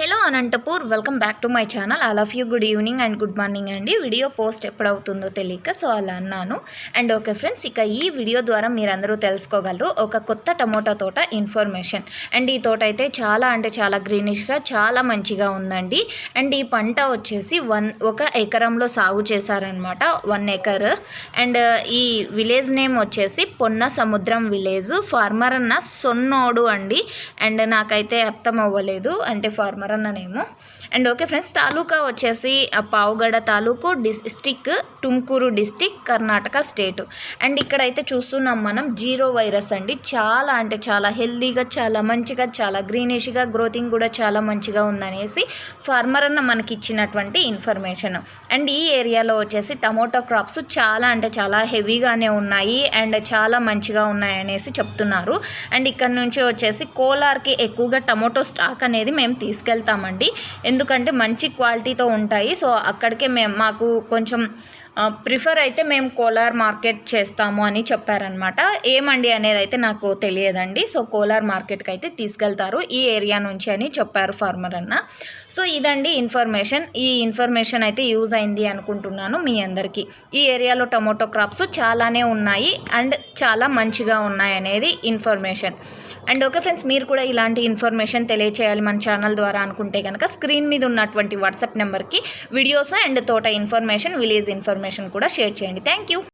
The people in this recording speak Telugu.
Hello Anantapur welcome back to my channel. All of you good evening and good morning అండి. వీడియో పోస్ట్ ఎప్పుడవుతుందో తెలియక సో అలా అన్నాను. అండ్ ఓకే ఫ్రెండ్స్ ఇక ఈ వీడియో ద్వారా మీరందరూ తెలుసుకోగలరు. ఒక కొత్త టమోటా తోట ఇన్ఫర్మేషన్ అండ్ ఈ తోట అయితే చాలా అంటే చాలా గ్రీనిష్గా చాలా మంచిగా ఉందండి. అండ్ ఈ పంట వచ్చేసి వన్ ఒక ఎకరంలో సాగు చేశారనమాట వన్ ఎకర్. అండ్ ఈ విలేజ్ నేమ్ వచ్చేసి పొన్న సముద్రం విలేజ్ ఫార్మర్ అన్న సొన్నోడు అండి. అండ్ నాకైతే అర్థం అవ్వలేదు అంటే ఫార్మర్ అన్ననేమో అండ్ ఓకే ఫ్రెండ్స్ తాలూకా వచ్చేసి పావుగడ తాలూకు district Tumkur district Karnataka state. And ఇక్కడైతే చూస్తున్నాం మనం జీరో వైరస్ అండి. చాలా అంటే చాలా హెల్దీగా చాలా మంచిగా చాలా గ్రీనిష్గా గ్రోతింగ్ కూడా చాలా మంచిగా ఉందనేసి ఫార్మర్ అన్న మనకి ఇచ్చినటువంటి ఇన్ఫర్మేషన్. అండ్ ఈ ఏరియాలో వచ్చేసి టమోటో క్రాప్స్ చాలా అంటే చాలా హెవీగానే ఉన్నాయి అండ్ చాలా మంచిగా ఉన్నాయి అనేసి చెప్తున్నారు. అండ్ ఇక్కడ నుంచి వచ్చేసి కోలార్కి ఎక్కువగా టమోటో స్టాక్ అనేది మేము తీసుకెళ్తామండి. ఎందుకంటే మంచి క్వాలిటీతో ఉంటాయి. సో అక్కడికే మేము మాకు కొంచెం ప్రిఫర్ అయితే మేము కోలార్ మార్కెట్ చేస్తాము అని చెప్పారనమాట ఏమండి అనేది అయితే నాకు తెలియదండి. సో కోలార్ మార్కెట్కి అయితే తీసుకెళ్తారు. ఈ ఏరియా నుంచి అని చెప్పారు ఫార్మర్ అన్న. సో ఇదండి ఇన్ఫర్మేషన్. ఈ ఇన్ఫర్మేషన్ అయితే యూజ్ అయింది అనుకుంటున్నాను మీ అందరికీ. ఈ ఏరియాలో టమోటో క్రాప్స్ చాలానే ఉన్నాయి అండ్ చాలా మంచిగా ఉన్నాయి అనేది ఇన్ఫర్మేషన్. అండ్ ఓకే ఫ్రెండ్స్ మీరు కూడా ఇలాంటి ఇన్ఫర్మేషన్ తెలియచేయాలి మన ఛానల్ ద్వారా అనుకుంటే కనుక స్క్రీన్ మీద ఉన్నటువంటి వాట్సాప్ నెంబర్కి వీడియోస్ అండ్ తోట ఇన్ఫర్మేషన్ విలేజ్ ఇన్ఫర్మేషన్ కూడా షేర్ చేయండి. Thank you.